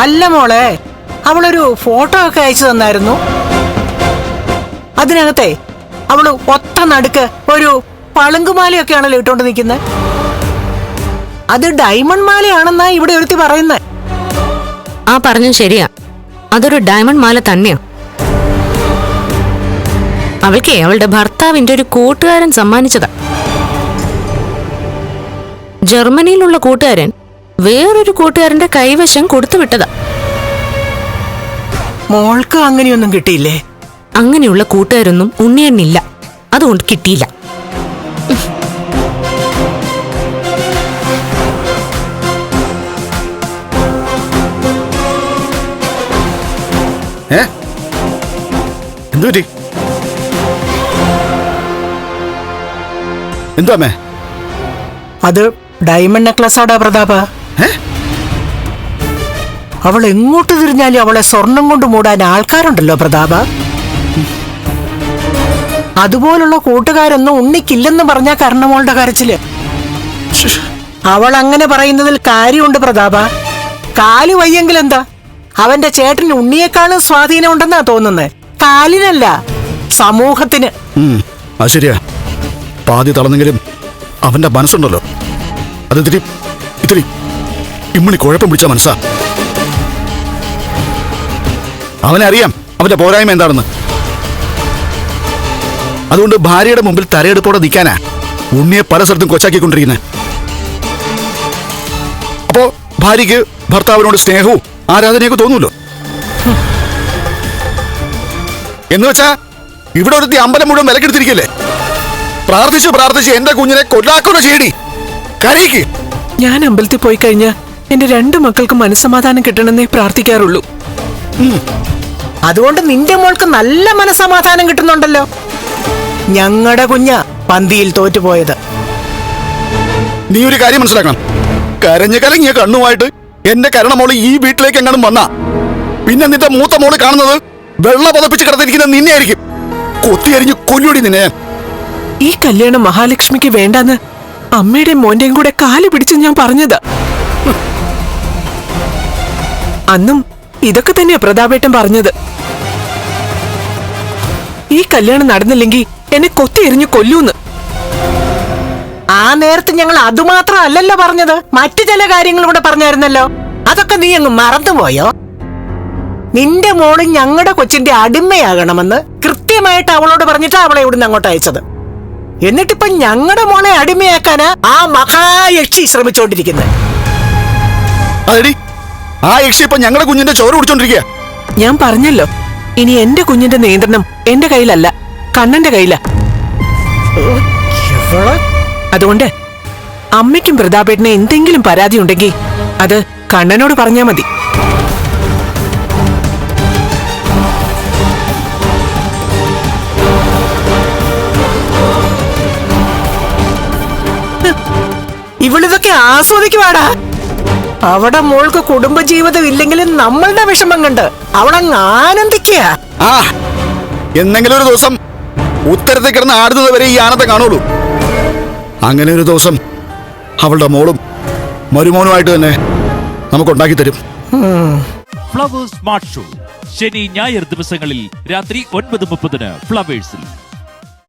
അല്ല മോളെ അവളൊരു ഫോട്ടോ ഒക്കെ അയച്ചു തന്നായിരുന്നു. അതിനകത്തെ അവൾ ഒത്ത നടുക്ക് ഒരു പളുങ്കുമാലയൊക്കെയാണല്ലോ ഇട്ടുകൊണ്ട് നിൽക്കുന്നത് അത് ഡയമണ്ട് മാലയാണെന്നാ ഇവിടെ ഒരുത്തി പറയുന്നത് ആ പറഞ്ഞു ശരിയാ. അതൊരു ഡയമണ്ട് മാല തന്നെയാ. അവൾക്കേ അവളുടെ ഭർത്താവിന്റെ ഒരു കൂട്ടുകാരൻ സമ്മാനിച്ചതാ. ജർമ്മനിയിലുള്ള കൂട്ടുകാരൻ വേറൊരു കൂട്ടുകാരന്റെ കൈവശം കൊടുത്തുവിട്ടതാ. മോൾക്ക് അങ്ങനെയൊന്നും കിട്ടിയില്ലേ? അങ്ങനെയുള്ള കൂട്ടുകാരൊന്നും ഉണ്ണിയണ്ണില്ല. അതുകൊണ്ട് കിട്ടിയില്ല. ഏ? അത് ഡയമണ്ട് നെക്ലസ് ആടാ പ്രതാപ. അവൾ എങ്ങോട്ട് തിരിഞ്ഞാലും അവളെ സ്വർണം കൊണ്ട് മൂടാൻ ആൾക്കാരുണ്ടല്ലോ പ്രതാപ. അതുപോലുള്ള കൂട്ടുകാരൊന്നും ഉണ്ണിക്കില്ലെന്ന് പറഞ്ഞ കർണമോളുടെ കരച്ചിൽ. അവൾ അങ്ങനെ പറയുന്നതിൽ കാര്യമുണ്ട് പ്രതാപ. കാൽ വയ്യെങ്കിൽ എന്താ അവന്റെ ചേട്ടന് ഉണ്ണിയെക്കാളും സ്വാധീനം ഉണ്ടെന്നാ തോന്നുന്നത് കാലിനല്ല സമൂഹത്തിന്. ഉം, അത് ശരിയാ. പാതി തളർന്നെങ്കിലും അവന്റെ മനസ്സുണ്ടല്ലോ. അത് ഇത്തിരി ഇത്തിരി ഇമ്മണി കുഴപ്പം പിടിച്ച മനസ്സാ. അവനെ അറിയാം അവന്റെ പോരായ്മ എന്താണെന്ന്. അതുകൊണ്ട് ഭാര്യയുടെ മുമ്പിൽ തലയെടുപ്പോടെ നിൽക്കാനാ ഉണ്ണിയെ പല സ്ഥലത്തും കൊച്ചാക്കിക്കൊണ്ടിരിക്കുന്നത് അപ്പോ ഭാര്യയ്ക്ക് ഭർത്താവിനോട് സ്നേഹവും ആരാധനയൊക്കെ തോന്നൂല്ലോ എന്ന് വെച്ചാ ഇവിടെ ഒരു അമ്പലം മുഴുവൻ വിലക്കെടുത്തിരിക്കല്ലേ? പ്രാർത്ഥിച്ചു പ്രാർത്ഥിച്ച് എന്റെ കുഞ്ഞിനെ കൊല്ലാക്കൊല ചെയ്യടി കരയിക്ക്. ഞാൻ അമ്പലത്തിൽ പോയി കഴിഞ്ഞാൽ എന്റെ രണ്ട് മക്കൾക്ക് മനസ്സമാധാനം കിട്ടണമെന്നേ പ്രാർത്ഥിക്കാറുള്ളൂ. അതുകൊണ്ട് നിന്റെ മോൾക്ക് നല്ല മനസ്സമാധാനം കിട്ടുന്നുണ്ടല്ലോ. ഞങ്ങളുടെ കുഞ്ഞ പന്തിയിൽ തോറ്റുപോയത്. നീ ഒരു കാര്യം മനസ്സിലാക്കണം. കരഞ്ഞ കലങ്ങിയ കണ്ണുമായിട്ട് എന്റെ കരണമോൾ ഈ വീട്ടിലേക്ക് എങ്ങാനും വന്നാ? പിന്നെ നിന്റെ മൂത്ത മോൾ കാണുന്നത് വെള്ളം പതപ്പിച്ച് കിടന്നിരിക്കുന്ന നിന്നെ ആയിരിക്കും കൊത്തിയരിഞ്ഞ് കൊല്ലുടി നിന്നെ ഈ കല്യാണം മഹാലക്ഷ്മിക്ക് വേണ്ടെന്ന് അമ്മയുടെയും മോന്റെയും കൂടെ കാൽ പിടിച്ച് ഞാൻ പറഞ്ഞതാ. അന്നും ഇതൊക്കെ തന്നെയാ പ്രതാപേട്ടൻ പറഞ്ഞത്. ഈ കല്യാണം നടന്നില്ലെങ്കിൽ എന്നെ കൊത്തി എറിഞ്ഞു കൊല്ലൂന്ന്. ആ നേരത്ത് ഞങ്ങൾ അതുമാത്രം അല്ലല്ലോ പറഞ്ഞത്. മറ്റു ചില കാര്യങ്ങളും കൂടെ പറഞ്ഞായിരുന്നല്ലോ. അതൊക്കെ നീ അങ്ങ് മറന്നുപോയോ? നിന്റെ മോൾ ഞങ്ങളുടെ കൊച്ചിന്റെ അടിമയാകണമെന്ന് കൃത്യമായിട്ട് അവളോട് പറഞ്ഞിട്ടാ അവളെ ഇവിടുന്ന് അങ്ങോട്ട് അയച്ചത്. എന്നിട്ടിപ്പൊ ഞങ്ങളുടെ മോളെ അടിമയാക്കാനാ ആ മഹായക്ഷി ശ്രമിച്ചോണ്ടിരിക്കുന്നത് അതെടി ആ യക്ഷി ഇപ്പൊ ഞങ്ങളുടെ കുഞ്ഞിന്റെ ചോര കുടിച്ചോണ്ടിരിക്കുക ഞാൻ പറഞ്ഞല്ലോ ഇനി എന്റെ കുഞ്ഞിന്റെ നിയന്ത്രണം എന്റെ കയ്യിലല്ല കണ്ണന്റെ കയ്യിലാ. അതുകൊണ്ട് അമ്മയ്ക്കും പ്രതാപേട്ടനെ എന്തെങ്കിലും പരാതി ഉണ്ടെങ്കിൽ അത് കണ്ണനോട് പറഞ്ഞാ മതി. ഇവളിതൊക്കെ ആസ്വദിക്കുവാടാ. അവിടെ മോൾക്ക് കുടുംബജീവിതം ഇല്ലെങ്കിലും നമ്മളുടെ വിഷമം കണ്ട് അവളങ്ങ് ആനന്ദിക്കുക. ആ എന്നെങ്കിലും ഒരു ദിവസം ഉത്തരത്തിൽ കിടന്ന് ആടുന്നത് വരെ ഈ ആനത്തെ കാണുള്ളൂ. അങ്ങനെ ഒരു ദിവസം അവളുടെ മോളും മരുമോനുമായിട്ട് തന്നെ നമുക്കുണ്ടാക്കി തരും. Flowers smart show. ശനി ഞായർ ദിവസങ്ങളിൽ രാത്രി ഒൻപത് മുപ്പതിന് ഫ്ലവേഴ്സിൽ.